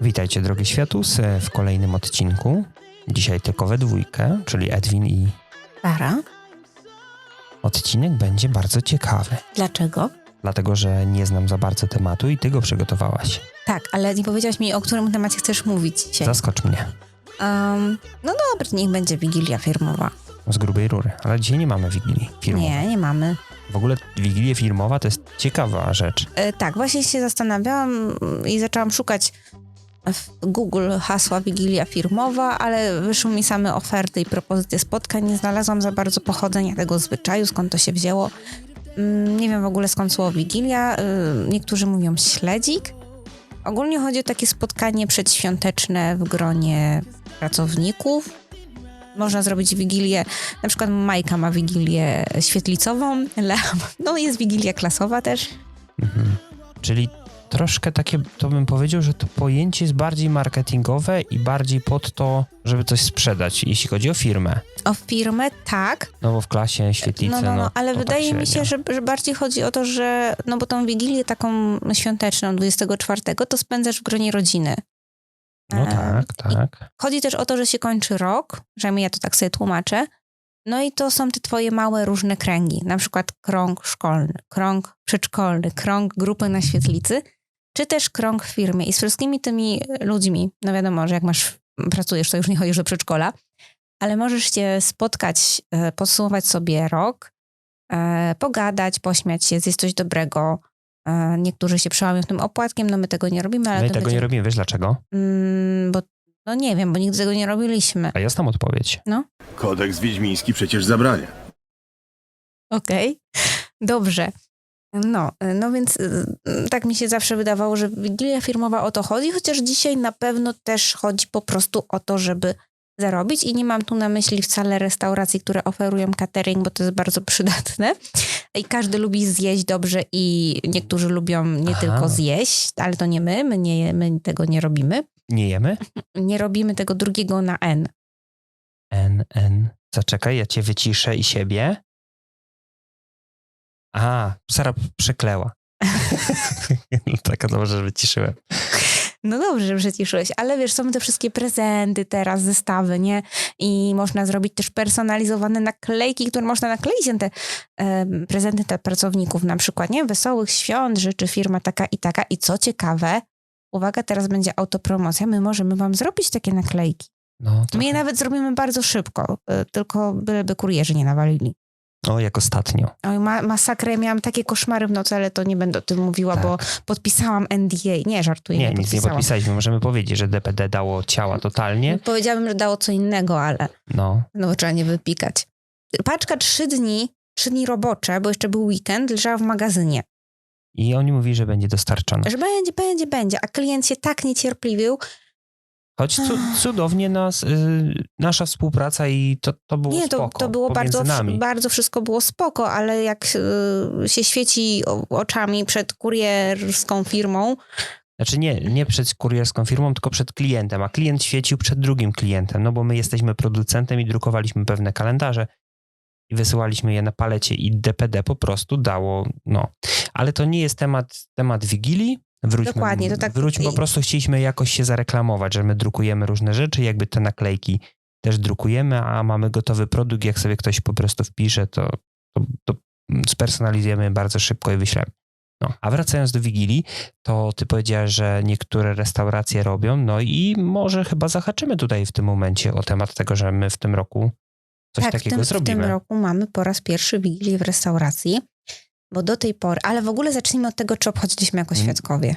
Witajcie drogie światusy w kolejnym odcinku. Dzisiaj tylko we dwójkę, czyli Edwin i Para? odcinek będzie bardzo ciekawy. Dlaczego? Dlatego, że nie znam za bardzo tematu i ty go przygotowałaś. Tak, ale nie powiedziałaś mi, o którym temacie chcesz mówić dzisiaj. Zaskocz mnie Um, no dobra, niech będzie Wigilia firmowa. Z grubej rury, ale dzisiaj nie mamy Wigilii firmowej. Nie, nie mamy. W ogóle Wigilia firmowa to jest ciekawa rzecz. E, tak, właśnie się zastanawiałam i zaczęłam szukać w Google hasła Wigilia firmowa, ale wyszły mi same oferty i propozycje spotkań. Nie znalazłam za bardzo pochodzenia tego zwyczaju, skąd to się wzięło. Mm, Nie wiem w ogóle skąd słowo Wigilia. Y, Niektórzy mówią śledzik. Ogólnie chodzi o takie spotkanie przedświąteczne w gronie pracowników. Można zrobić wigilię, na przykład Majka ma wigilię świetlicową, Lea no jest wigilia klasowa też. Mhm. Czyli troszkę takie, to bym powiedział, że to pojęcie jest bardziej marketingowe i bardziej pod to, żeby coś sprzedać, jeśli chodzi o firmę. O firmę tak, No bo w klasie świetlicy, no, no, no, ale to tak wydaje mi średnio. się, że, że bardziej chodzi o to, że no bo tą wigilię taką świąteczną 24 to spędzasz w gronie rodziny. No E, tak, tak. Chodzi też o to, że się kończy rok, przynajmniej ja to tak sobie tłumaczę. No i to są te twoje małe różne kręgi, na przykład krąg szkolny, krąg przedszkolny, krąg grupy na świetlicy, czy też krąg w firmie. I z wszystkimi tymi ludźmi, no wiadomo, że jak masz, pracujesz, to już nie chodzisz do przedszkola, ale możesz się spotkać, e, podsumować sobie rok, e, pogadać, pośmiać się, zjeść coś dobrego. E, Niektórzy się przełamią tym opłatkiem, no my tego nie robimy, ale My tego będzie, nie robimy, wiesz dlaczego? Mm, bo no nie wiem, bo nigdy tego nie robiliśmy. A ja znam odpowiedź. Kodeks Wiedźmiński przecież zabrania. Okej, dobrze. No, no więc y, tak mi się zawsze wydawało, że Wigilia firmowa o to chodzi, chociaż dzisiaj na pewno też chodzi po prostu o to, żeby zarobić i nie mam tu na myśli wcale restauracji, które oferują catering, bo to jest bardzo przydatne i każdy lubi zjeść dobrze i niektórzy lubią nie Aha. tylko zjeść, ale to nie my, my, nie, my tego nie robimy. Nie jemy? Nie robimy tego drugiego na N. N, N. Zaczekaj, ja cię wyciszę i siebie. A, Sara przekleła. no tak, dobrze, że wyciszyłem. No dobrze, że przyciszyłeś, ale wiesz, są te wszystkie prezenty teraz, zestawy, nie? I można zrobić też personalizowane naklejki, które można nakleić na te em, prezenty dla pracowników, na przykład, nie? Wesołych świąt, życzy firma taka i taka. I co ciekawe, uwaga, teraz będzie autopromocja, my możemy wam zrobić takie naklejki. No, My je nawet zrobimy bardzo szybko, y, tylko byleby kurierzy nie nawalili. O, jak ostatnio. Oj, ma, masakrę, miałam takie koszmary w nocy, ale to nie będę o tym mówiła, bo podpisałam NDA. Nie, żartuję, Nie, nie, nic nie podpisaliśmy. Możemy powiedzieć, że DPD dało ciała totalnie. Powiedziałabym, że dało co innego, ale No, no trzeba nie wypikać. Paczka trzy dni, trzy dni robocze, bo jeszcze był weekend, leżała w magazynie. i oni mówili, że będzie dostarczone. Że będzie, będzie, będzie, a klient się tak niecierpliwił. Choć cu cudownie nas, y, nasza współpraca i to, to było Nie, to, spoko. to było pomiędzy bardzo, nami. bardzo wszystko było spoko, ale jak y, się świeci oczami przed kurierską firmą, Znaczy nie, nie przed kurierską firmą, tylko przed klientem, a klient świecił przed drugim klientem, no bo my jesteśmy producentem i drukowaliśmy pewne kalendarze i wysyłaliśmy je na palecie i DPD po prostu dało, no. Ale to nie jest temat, temat Wigilii. Wróćmy, Dokładnie, to tak- Wróćmy, po prostu chcieliśmy jakoś się zareklamować, że my drukujemy różne rzeczy, jakby te naklejki też drukujemy, a mamy gotowy produkt, jak sobie ktoś po prostu wpisze, to, to, to spersonalizujemy bardzo szybko i wyślemy. No, a wracając do Wigilii, to ty powiedziałaś, że niektóre restauracje robią, no i może chyba zahaczymy tutaj w tym momencie o temat tego, że my w tym roku coś tak, w takiego tym, w zrobimy. tym roku mamy po raz pierwszy Wigilię w restauracji, bo do tej pory, ale w ogóle zacznijmy od tego, czy obchodziliśmy jako Mm. świadkowie.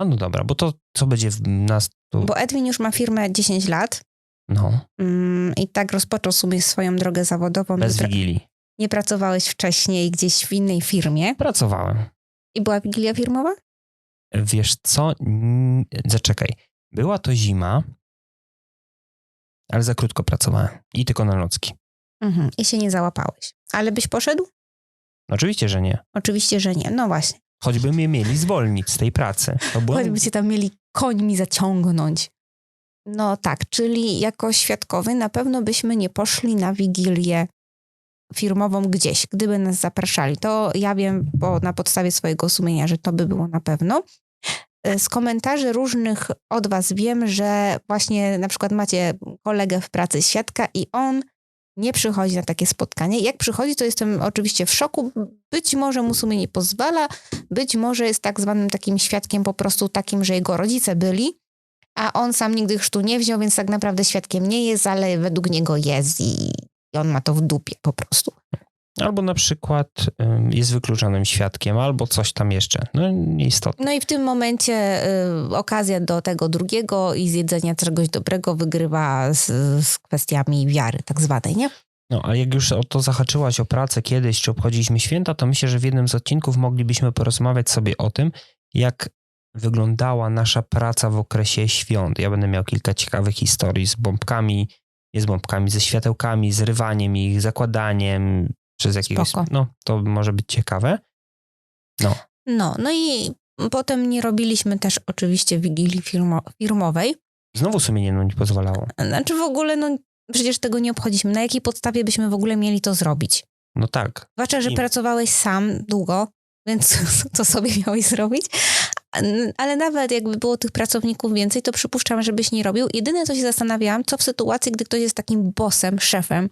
A no dobra, bo to co będzie w nas tu, Bo Edwin już ma firmę 10 lat no, mm, i tak rozpoczął sobie swoją drogę zawodową. bez Wigilii. nie pracowałeś wcześniej gdzieś w innej firmie Pracowałem. i była Wigilia firmowa? Wiesz co? Zaczekaj. Była to zima, ale za krótko pracowałem i tylko na nocki. Mhm. I się nie załapałeś. Ale byś poszedł? Oczywiście, że nie. Oczywiście, że nie. No właśnie. Choćby mnie mieli zwolnić z tej pracy. To było... Choćby cię tam mieli końmi zaciągnąć. No tak, czyli jako świadkowie na pewno byśmy nie poszli na Wigilię firmową gdzieś, gdyby nas zapraszali. To ja wiem, bo na podstawie swojego sumienia, że to by było na pewno. E, Z komentarzy różnych od was wiem, że właśnie na przykład macie kolegę w pracy świadka i on nie przychodzi na takie spotkanie. Jak przychodzi, to jestem oczywiście w szoku. Być może mu sumienie pozwala, być może jest tak zwanym takim świadkiem po prostu takim, że jego rodzice byli, a on sam nigdy chrztu nie wziął, więc tak naprawdę świadkiem nie jest, ale według niego jest i, i on ma to w dupie po prostu. Albo na przykład jest wykluczonym świadkiem, albo coś tam jeszcze. No nieistotne. No i w tym momencie y, okazja do tego drugiego i zjedzenia czegoś dobrego wygrywa z, z kwestiami wiary tak zwanej, nie? No, a jak już o to zahaczyłaś o pracę kiedyś, czy obchodziliśmy święta, to myślę, że w jednym z odcinków moglibyśmy porozmawiać sobie o tym, jak wyglądała nasza praca w okresie świąt. Ja będę miał kilka ciekawych historii z bombkami, nie z bombkami, ze światełkami, z rywaniem ich, zakładaniem, przez jakiegoś... Spoko. No, to może być ciekawe. No, No, no i potem nie robiliśmy też oczywiście wigilii firmo, firmowej. znowu sumienie nam nie pozwalało. Znaczy w ogóle, no przecież tego nie obchodziliśmy. Na jakiej podstawie byśmy w ogóle mieli to zrobić? No tak. Zwłaszcza, że I- pracowałeś sam długo, więc co sobie miałeś zrobić? Ale nawet jakby było tych pracowników więcej, to przypuszczam, żebyś nie robił. Jedyne, co się zastanawiałam, co w sytuacji, gdy ktoś jest takim bossem, szefem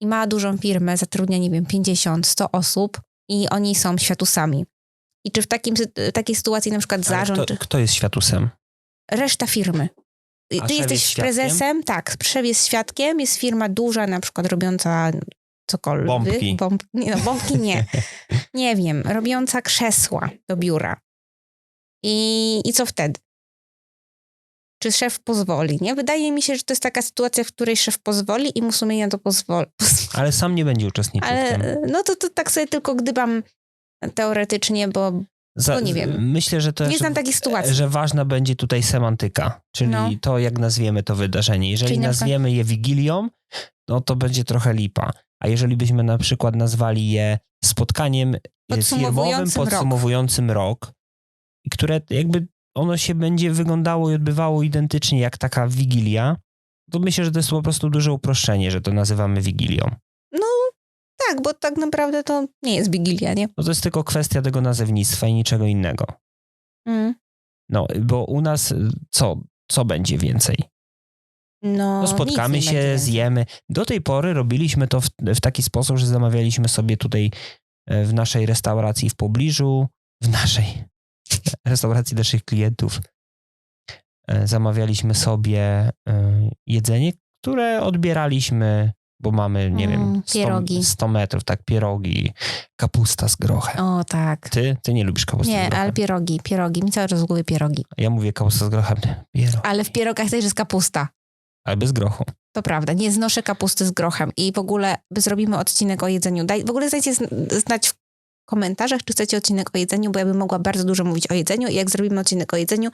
i ma dużą firmę, zatrudnia, nie wiem, 50, 100 osób i oni są światusami. I czy w takim, sy- takiej sytuacji na przykład Ale zarząd, kto, kto jest światusem? reszta firmy. I A Ty jesteś świadkiem? prezesem, tak, szef jest świadkiem, jest firma duża, na przykład robiąca cokolwiek. Bombki. Bomb, nie, no, bombki nie. nie wiem, robiąca krzesła do biura. I, I co wtedy? Czy szef pozwoli, nie? Wydaje mi się, że to jest taka sytuacja, w której szef pozwoli i mu sumienia to pozwoli. Ale sam nie będzie uczestniczył w tym. Ale no to, to tak sobie tylko gdybam teoretycznie, bo Za, nie wiem. Myślę, że to nie znam takich sytuacji. że ważna będzie tutaj semantyka, czyli No. to, jak nazwiemy to wydarzenie. Jeżeli Czyli na przykład- nazwiemy je Wigilią, no to będzie trochę lipa. A jeżeli byśmy na przykład nazwali je spotkaniem firmowym Podsumowującym rok. podsumowującym rok, i które jakby ono się będzie wyglądało i odbywało identycznie jak taka Wigilia, to myślę, że to jest po prostu duże uproszczenie, że to nazywamy Wigilią. Tak, bo tak naprawdę to nie jest Wigilia, nie? No to jest tylko kwestia tego nazewnictwa i niczego innego. Mm. No, bo u nas y, co, co będzie więcej? No, No spotkamy się, będzie zjemy. Do tej pory robiliśmy to w, w taki sposób, że zamawialiśmy sobie tutaj e, w naszej restauracji w pobliżu, w naszej restauracji naszych klientów, e, zamawialiśmy sobie e, jedzenie, które odbieraliśmy, bo mamy, nie Mm, wiem, 100, pierogi. 100 metrów, tak, pierogi, kapusta z grochem. O tak. Ty? Ty nie lubisz kapusty z Nie, ale pierogi, pierogi. Mi cały czas głowie pierogi. Ja mówię kapusta z grochem. Pierogi. Ale w pierogach też jest kapusta. Ale bez grochu. To prawda, nie znoszę kapusty z grochem. I w ogóle zrobimy odcinek o jedzeniu. Daj, w ogóle dajcie zn- znać w komentarzach, czy chcecie odcinek o jedzeniu, bo ja bym mogła bardzo dużo mówić o jedzeniu i jak zrobimy odcinek o jedzeniu,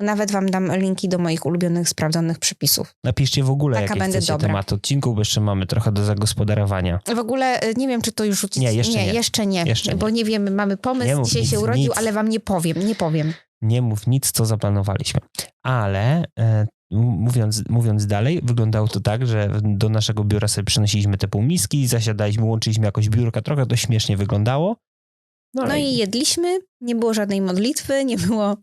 to nawet wam dam linki do moich ulubionych, sprawdzonych przepisów. Napiszcie w ogóle, Taka jakie chcecie dobra. temat odcinku, bo jeszcze mamy trochę do zagospodarowania. W ogóle y, nie wiem, czy to już rzucić. Nie, jeszcze nie. Jeszcze nie, Jeszcze nie. bo nie wiem, mamy pomysł, mów dzisiaj nic, się urodził, nic. ale wam nie powiem, nie powiem. Nie mów nic, co zaplanowaliśmy. Ale e, mówiąc, mówiąc dalej, wyglądało to tak, że do naszego biura sobie przynosiliśmy te półmiski, zasiadaliśmy, łączyliśmy jakoś biurka, trochę to śmiesznie wyglądało. No, No i jedliśmy, nie było żadnej modlitwy, nie było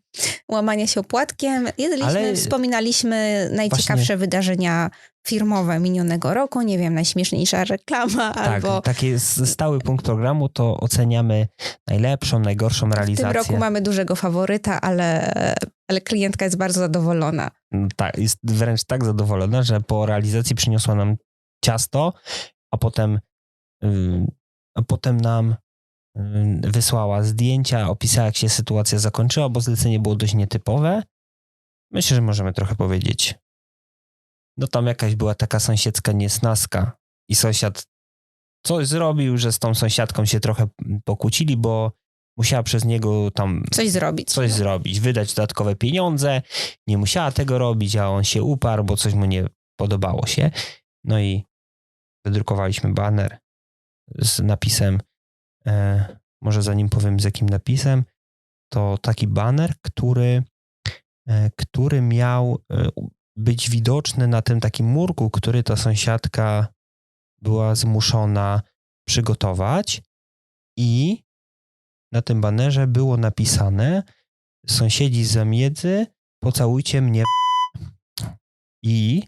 łamania się opłatkiem. Jedliśmy, Ale- wspominaliśmy najciekawsze Właśnie- wydarzenia firmowe minionego roku, nie wiem, najśmieszniejsza reklama tak, albo taki stały punkt programu to oceniamy najlepszą, najgorszą w realizację. tym roku mamy dużego faworyta, ale, ale klientka jest bardzo zadowolona. Tak, jest wręcz tak zadowolona, że po realizacji przyniosła nam ciasto, a potem, a potem nam wysłała zdjęcia, opisała, jak się sytuacja zakończyła, bo zlecenie było dość nietypowe. Myślę, że możemy trochę powiedzieć. No tam jakaś była taka sąsiedzka niesnaska i sąsiad coś zrobił, że z tą sąsiadką się trochę pokłócili, bo musiała przez niego tam Coś zrobić. coś zrobić, wydać dodatkowe pieniądze. Nie musiała tego robić, a on się uparł, bo coś mu nie podobało się. No i wydrukowaliśmy baner z napisem, może zanim powiem z jakim napisem, to taki baner, który, e, który miał e, być widoczny na tym takim murku, który ta sąsiadka była zmuszona przygotować i na tym banerze było napisane sąsiedzi z zamiedzy, pocałujcie mnie i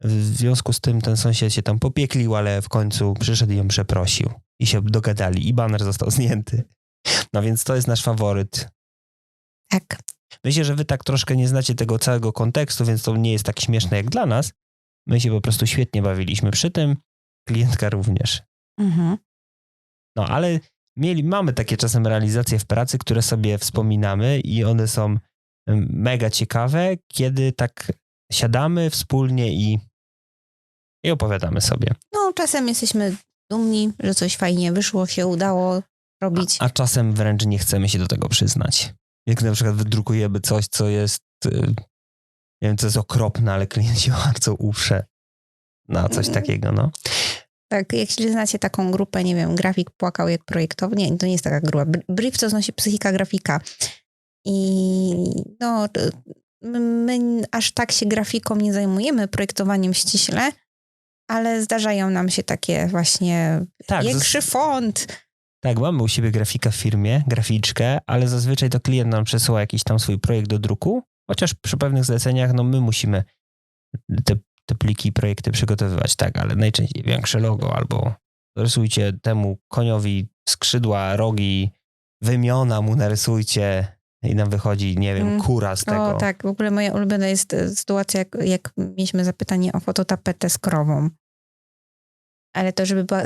w związku z tym ten sąsiad się tam popieklił, ale w końcu przyszedł i ją przeprosił. I się dogadali i baner został zdjęty. No więc to jest nasz faworyt. Tak. Myślę, że wy tak troszkę nie znacie tego całego kontekstu, więc to nie jest tak śmieszne jak dla nas. My się po prostu świetnie bawiliśmy przy tym, klientka również. Mhm. No ale mieli, mamy takie czasem realizacje w pracy, które sobie wspominamy i one są mega ciekawe, kiedy tak siadamy wspólnie i, i opowiadamy sobie. No, czasem jesteśmy dumni, że coś fajnie wyszło, się udało robić. A czasem wręcz nie chcemy się do tego przyznać. Jak na przykład wydrukujemy coś, co jest, y, nie wiem, co jest okropne, ale klient się bardzo uprze na coś Mhm. takiego, no. Tak, jeśli znacie taką grupę, nie wiem, grafik płakał jak projektownie, to nie jest taka grupa. Br- Brief to znosi psychika grafika. I no, my aż tak się grafiką nie zajmujemy, projektowaniem ściśle, ale zdarzają nam się takie właśnie Tak, większy font. tak, mamy u siebie grafika w firmie, graficzkę, ale zazwyczaj to klient nam przesyła jakiś tam swój projekt do druku, chociaż przy pewnych zleceniach, no my musimy te, te pliki i projekty przygotowywać, tak, ale najczęściej większe logo albo rysujcie temu koniowi skrzydła, rogi, wymiona mu narysujcie i nam wychodzi, nie wiem, Mm. kura z tego. O tak, w ogóle moja ulubiona jest e, sytuacja, jak, jak mieliśmy zapytanie o fototapetę z krową. Ale to, żeby była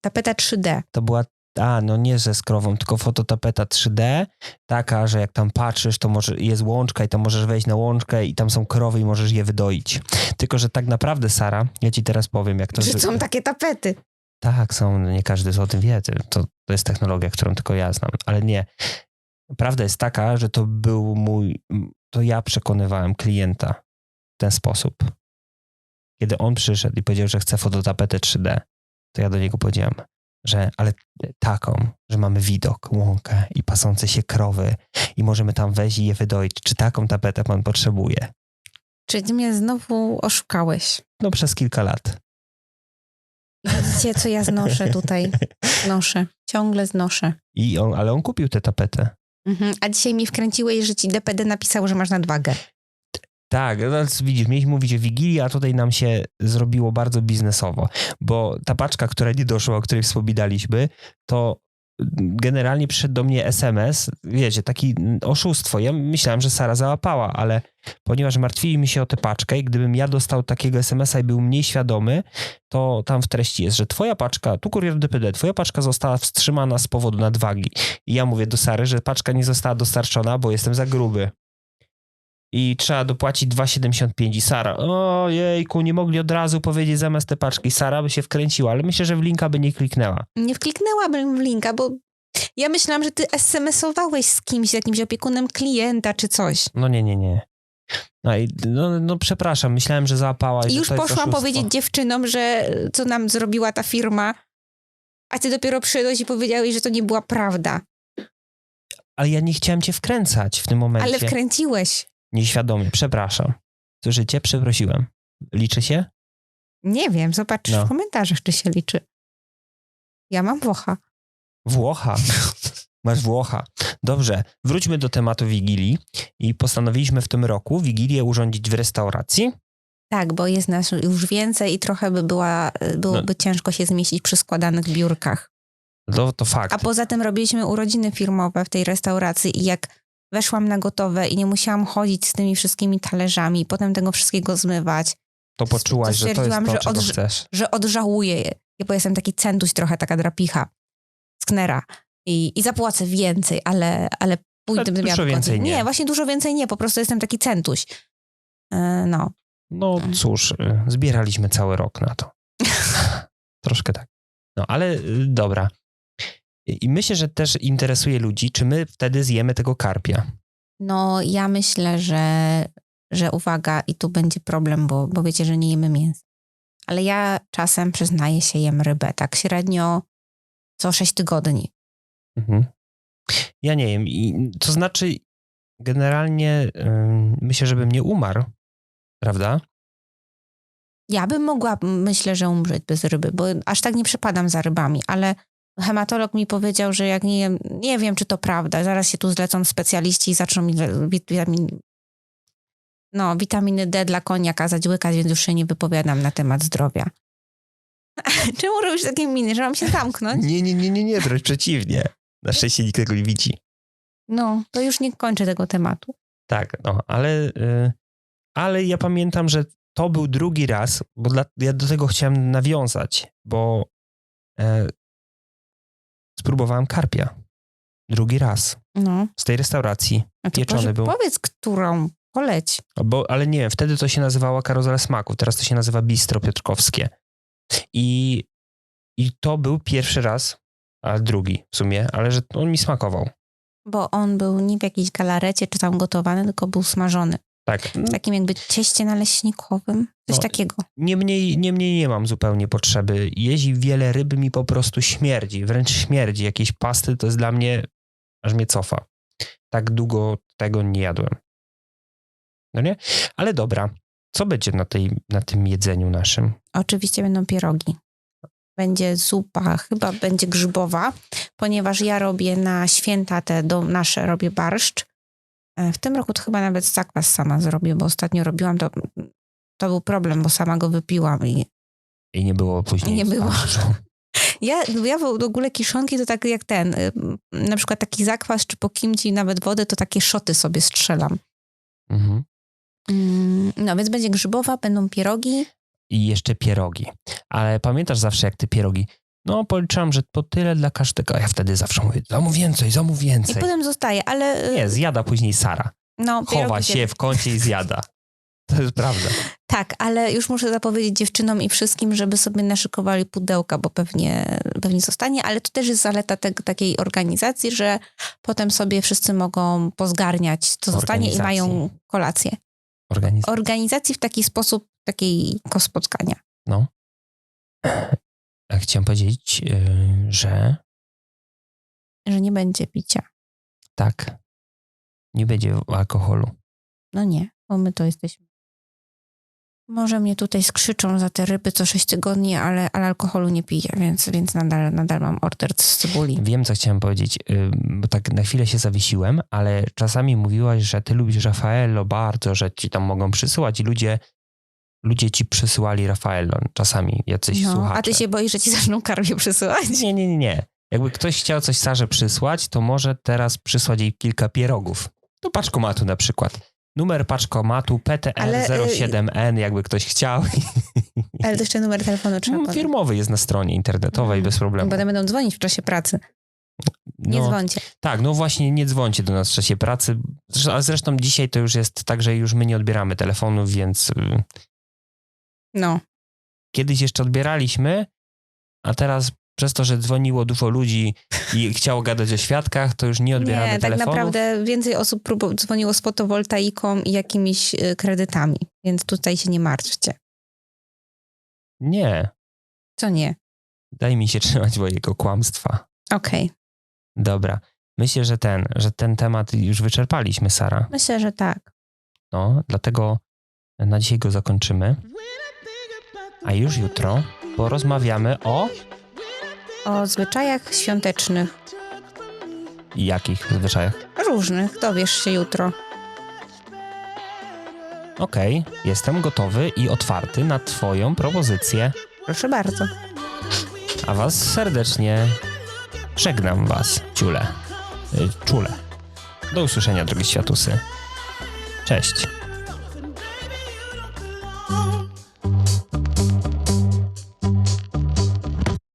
tapeta 3D. To była, a no nie ze skrową, tylko fototapeta 3D, taka, że jak tam patrzysz, to może jest łączka i tam możesz wejść na łączkę i tam są krowy i możesz je wydoić. Tylko, że tak naprawdę, Sara, ja ci teraz powiem, jak to... Że są takie tapety. Tak, są, nie każdy o tym wie, to, to jest technologia, którą tylko ja znam, ale nie. Prawda jest taka, że to był mój, to ja przekonywałem klienta w ten sposób. Kiedy on przyszedł i powiedział, że chce fototapetę 3D, to ja do niego powiedziałem, że ale taką, że mamy widok, łąkę i pasące się krowy i możemy tam wejść i je wydoić. Czy taką tapetę pan potrzebuje? Czy ty mnie znowu oszukałeś? No przez kilka lat. Widzicie, co ja znoszę tutaj? Znoszę. Ciągle znoszę. I on, ale on kupił tę tapetę. Mhm. A dzisiaj mi wkręciłeś, że ci DPD napisał, że masz nadwagę. Tak, no, widzisz, mieliśmy mówić o Wigilii, a tutaj nam się zrobiło bardzo biznesowo, bo ta paczka, która nie doszła, o której wspominaliśmy, to generalnie przyszedł do mnie SMS, wiecie, taki oszustwo. Ja myślałem, że Sara załapała, ale ponieważ martwili mi się o tę paczkę i gdybym ja dostał takiego SMS-a i był mniej świadomy, to tam w treści jest, że twoja paczka, tu kurier DPD, twoja paczka została wstrzymana z powodu nadwagi. I ja mówię do Sary, że paczka nie została dostarczona, bo jestem za gruby i trzeba dopłacić 2,75 i Sara, o jejku, nie mogli od razu powiedzieć zamiast te paczki. Sara by się wkręciła, ale myślę, że w linka by nie kliknęła. Nie wkliknęłabym w linka, bo ja myślałam, że ty SMS-owałeś z kimś, z jakimś opiekunem klienta czy coś. No nie, nie, nie. No, i, no, no przepraszam, myślałem, że załapałaś. I że już poszłam powiedzieć dziewczynom, że co nam zrobiła ta firma, a ty dopiero przyszedłeś i powiedziałeś, że to nie była prawda. Ale ja nie chciałem cię wkręcać w tym momencie. Ale wkręciłeś. Nieświadomie, przepraszam. Słyszycie? Przeprosiłem. Liczy się? Nie wiem, zobacz No. w komentarzach, czy się liczy. Ja mam Włocha. Włocha. Masz Włocha. Dobrze, wróćmy do tematu Wigilii i postanowiliśmy w tym roku Wigilię urządzić w restauracji. Tak, bo jest nas już więcej i trochę by była, byłoby ciężko się zmieścić przy składanych biurkach. To, to fakt. A poza tym robiliśmy urodziny firmowe w tej restauracji i jak weszłam na gotowe i nie musiałam chodzić z tymi wszystkimi talerzami potem tego wszystkiego zmywać, To poczułaś, że to jest to, że chcesz. że odżałuję je, bo jestem taki centuś trochę, taka drapicha z Knera i, i zapłacę więcej, ale, ale pójdę Ale dużo więcej nie. Nie, właśnie dużo więcej nie, po prostu jestem taki centuś. E, no. No Mm. cóż, y, zbieraliśmy cały rok na to. Troszkę tak. No ale y, dobra. I myślę, że też interesuje ludzi, czy my wtedy zjemy tego karpia. No, ja myślę, że, że uwaga, i tu będzie problem, bo, bo wiecie, że nie jemy mięsa. Ale ja czasem przyznaję się, jem rybę, tak średnio co 6 tygodni. Mhm. Ja nie wiem. I, to znaczy, generalnie ym, myślę, żebym nie umarł, prawda? Ja bym mogła, myślę, że umrzeć bez ryby, bo aż tak nie przepadam za rybami, ale hematolog mi powiedział, że jak nie nie wiem, czy to prawda, zaraz się tu zlecą specjaliści i zaczną mi witamin, no, witaminy D dla konia kazać łykać, więc już się nie wypowiadam na temat zdrowia. Czemu robisz takie miny, że mam się zamknąć? Nie, nie, nie, nie, nie, wręcz przeciwnie. Na szczęście nikt tego nie widzi. No, to już nie kończę tego tematu. Tak, no, ale, y, ale ja pamiętam, że to był drugi raz, bo dla, ja do tego chciałem nawiązać, bo e, spróbowałem karpia. Drugi raz. No, Z tej restauracji. a to Pieczony był. powiedz, którą, poleć. Bo, ale nie wiem, wtedy to się nazywało karuzela smaku, teraz to się nazywa bistro piotrkowskie. I, I to był pierwszy raz, a drugi w sumie, ale że on mi smakował. Bo on był nie w jakiejś galarecie czy tam gotowany, tylko był smażony. Tak. W takim jakby cieście naleśnikowym. Coś No, takiego. Niemniej, niemniej nie mam zupełnie potrzeby. Jeździ wiele ryby mi po prostu śmierdzi, wręcz śmierdzi. Jakieś pasty to jest dla mnie, aż mnie cofa. Tak długo tego nie jadłem. No nie? Ale dobra. Co będzie na, tej, na tym jedzeniu naszym? Oczywiście będą pierogi. Będzie zupa, chyba będzie grzybowa, ponieważ ja robię na święta te do, nasze, robię barszcz. E, W tym roku to chyba nawet zakwas sama zrobię, bo ostatnio robiłam to, to był problem, bo sama go wypiłam i I nie było później. Nie było. starszą. Ja, ja w ogóle kiszonki to tak jak ten, y, na przykład taki zakwas, czy po kimci nawet wodę, to takie szoty sobie strzelam. Mhm. Mm, No więc będzie grzybowa, będą pierogi. I jeszcze pierogi. Ale pamiętasz zawsze, jak ty pierogi? No, policzyłam, że po tyle dla każdego. A ja wtedy zawsze mówię, zamów więcej, zamów I więcej. potem zostaje, ale... y, Nie, zjada później Sara. no, Chowa się w kącie i zjada. To jest prawda. Tak, ale już muszę zapowiedzieć dziewczynom i wszystkim, żeby sobie naszykowali pudełka, bo pewnie, pewnie zostanie, ale to też jest zaleta tego, takiej organizacji, że potem sobie wszyscy mogą pozgarniać, co zostanie i Organizacji. mają kolację. Organizacja. Organizacji w taki sposób, takiego spotkania. No. A Chciałem powiedzieć, yy, że Że nie będzie picia. tak, nie będzie alkoholu. No nie, bo my to jesteśmy. Może mnie tutaj skrzyczą za te ryby co 6 tygodni, ale, ale alkoholu nie piję, więc, więc nadal, nadal mam order z cebuli. Wiem, co chciałem powiedzieć, yy, bo tak na chwilę się zawiesiłem, ale czasami mówiłaś, że ty lubisz Raffaello bardzo, że ci tam mogą przysyłać i ludzie, ludzie ci przysyłali Raffaello czasami, jacyś No, słuchacze. a ty się boisz, że ci zaczną karmię przysyłać? Nie, nie, nie, nie. Jakby ktoś chciał coś Sarze przysłać, to może teraz przysłać jej kilka pierogów. Do paczkomatu na przykład. Numer paczkomatu y- PTR07N, jakby ktoś chciał. Ale to jeszcze numer telefonu trzeba No, firmowy jest na stronie internetowej Mhm. bez problemu. Bo będą dzwonić w czasie pracy. Nie No, dzwońcie. Tak, no właśnie, nie dzwońcie do nas w czasie pracy. A zresztą dzisiaj to już jest tak, że już my nie odbieramy telefonów, więc y, No. kiedyś jeszcze odbieraliśmy, a teraz przez to, że dzwoniło dużo ludzi i chciało gadać o świadkach, to już nie odbieramy Nie, tak telefonów. naprawdę więcej osób prób- dzwoniło z fotowoltaiką i jakimiś y, kredytami. Więc tutaj się nie martwcie. Nie, Co nie? daj mi się trzymać mojego kłamstwa. Okej. Dobra. Myślę, że ten, że ten temat już wyczerpaliśmy, Sara. Myślę, że tak. No, dlatego na dzisiaj go zakończymy. A już jutro porozmawiamy o O zwyczajach świątecznych. jakich zwyczajach. Różnych. Dowiesz się jutro. Okej, jestem gotowy i otwarty na Twoją propozycję, Proszę bardzo. a Was serdecznie żegnam Was, ciule. Y, Czule. Do usłyszenia, drogie światusy. Cześć.